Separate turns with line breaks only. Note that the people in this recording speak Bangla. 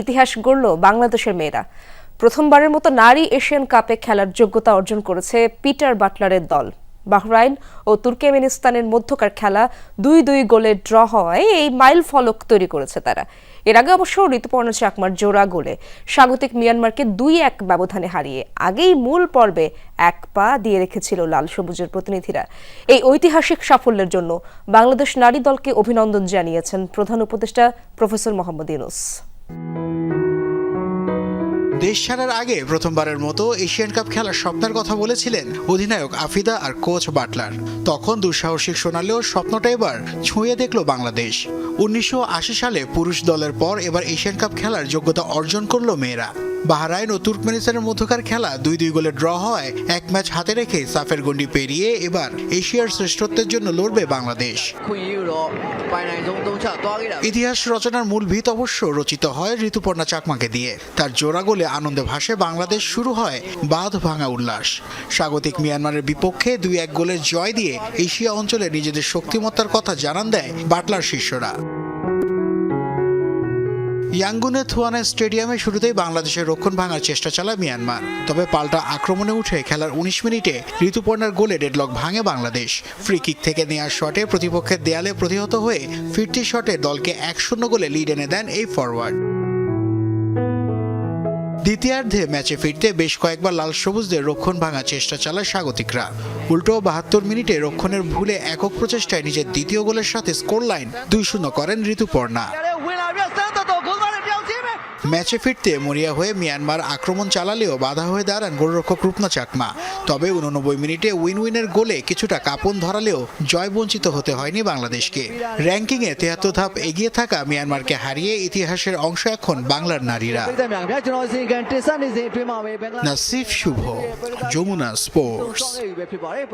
ইতিহাস গড়ল বাংলাদেশের মেয়েরা। প্রথমবারের মতো নারী এশিয়ান কাপে খেলার যোগ্যতা অর্জন করেছে পিটার বাটলারের দল। বাহরাইন ও তুর্কমেনিস্তানের মধ্যকার খেলা দুই দুই গোলে ড্র হওয়ায় এই মাইল ফলক তৈরি করেছে তারা। এর আগে অবশ্য ঋতুপর্ণ চাকমার জোড়া গোলে স্বাগতিক মিয়ানমারকে দুই এক ব্যবধানে হারিয়ে আগেই মূল পর্বে এক পা দিয়ে রেখেছিল লাল সবুজের প্রতিনিধিরা। এই ঐতিহাসিক সাফল্যের জন্য বাংলাদেশ নারী দলকে অভিনন্দন জানিয়েছেন প্রধান উপদেষ্টা প্রফেসর মোহাম্মদ ইউনুস।
দেশ ছাড়ার আগে প্রথমবারের মতো এশিয়ান কাপ খেলার স্বপ্নের কথা বলেছিলেন অধিনায়ক আফিদা আর কোচ বাটলার। তখন দুঃসাহসিক শোনালেও স্বপ্নটা এবার ছুঁয়ে দেখল বাংলাদেশ। উনিশশো আশি সালে পুরুষ দলের পর এবার এশিয়ান কাপ খেলার যোগ্যতা অর্জন করল মেয়েরা। বাহরাইন ও তুর্কমেনিস্তানের মধ্যকার খেলা দুই দুই গোলে ড্র হয় এক ম্যাচ হাতে রেখে সাফের গন্ডি পেরিয়ে এবার এশিয়ার শ্রেষ্ঠত্বের জন্য লড়বে বাংলাদেশ। ইতিহাস রচনার মূল ভিত অবশ্য রচিত হয় ঋতুপর্ণা চাকমাকে দিয়ে। তার জোড়া গোলে আনন্দে ভাসে বাংলাদেশ শুরু হয় বাঁধ ভাঙা উল্লাস। স্বাগতিক মিয়ানমারের বিপক্ষে দুই এক গোলের জয় দিয়ে এশিয়া অঞ্চলে নিজেদের শক্তিমত্তার কথা জানান দেয় বাটলার শিষ্যরা। ইয়াঙ্গুনে থুয়ানে স্টেডিয়ামে শুরুতেই বাংলাদেশের রক্ষণ ভাঙার চেষ্টা চালায় মিয়ানমার। তবে পাল্টা আক্রমণে উঠে খেলার উনিশ মিনিটে ঋতুপর্ণার গোলে ডেডলক ভাঙে বাংলাদেশ। ফ্রি কিক থেকে নেওয়ার শটে প্রতিপক্ষের দেয়ালে প্রতিহত হয়ে ফিরতি শটে দলকে এক শূন্য গোলে লিড এনে দেন এই ফরওয়ার্ড। দ্বিতীয়ার্ধে ম্যাচে ফিরতে বেশ কয়েকবার লাল সবুজদের রক্ষণ ভাঙার চেষ্টা চালায় স্বাগতিকরা। উল্টো বাহাত্তর মিনিটে রক্ষণের ভুলে একক প্রচেষ্টায় নিজের দ্বিতীয় গোলের সাথে স্কোর লাইন দুই শূন্য করেন ঋতুপর্ণা। ম্যাচে ফিরতে মরিয়া হয়ে মিয়ানমার আক্রমণ চালালেও বাধা হয়ে দাঁড়ান গোলরক্ষক রূপনা চাকমা। তবে উননব্বই মিনিটে উইন উইনের গোলে কিছুটা কাপন ধরালেও জয় বঞ্চিত হতে হয়নি বাংলাদেশকে। র্যাঙ্কিংয়ে তেহাত্তর ধাপ এগিয়ে থাকা মিয়ানমারকে হারিয়ে ইতিহাসের অংশ এখন বাংলার নারীরা। নাসিফ শুভ, যমুনা স্পোর্টস।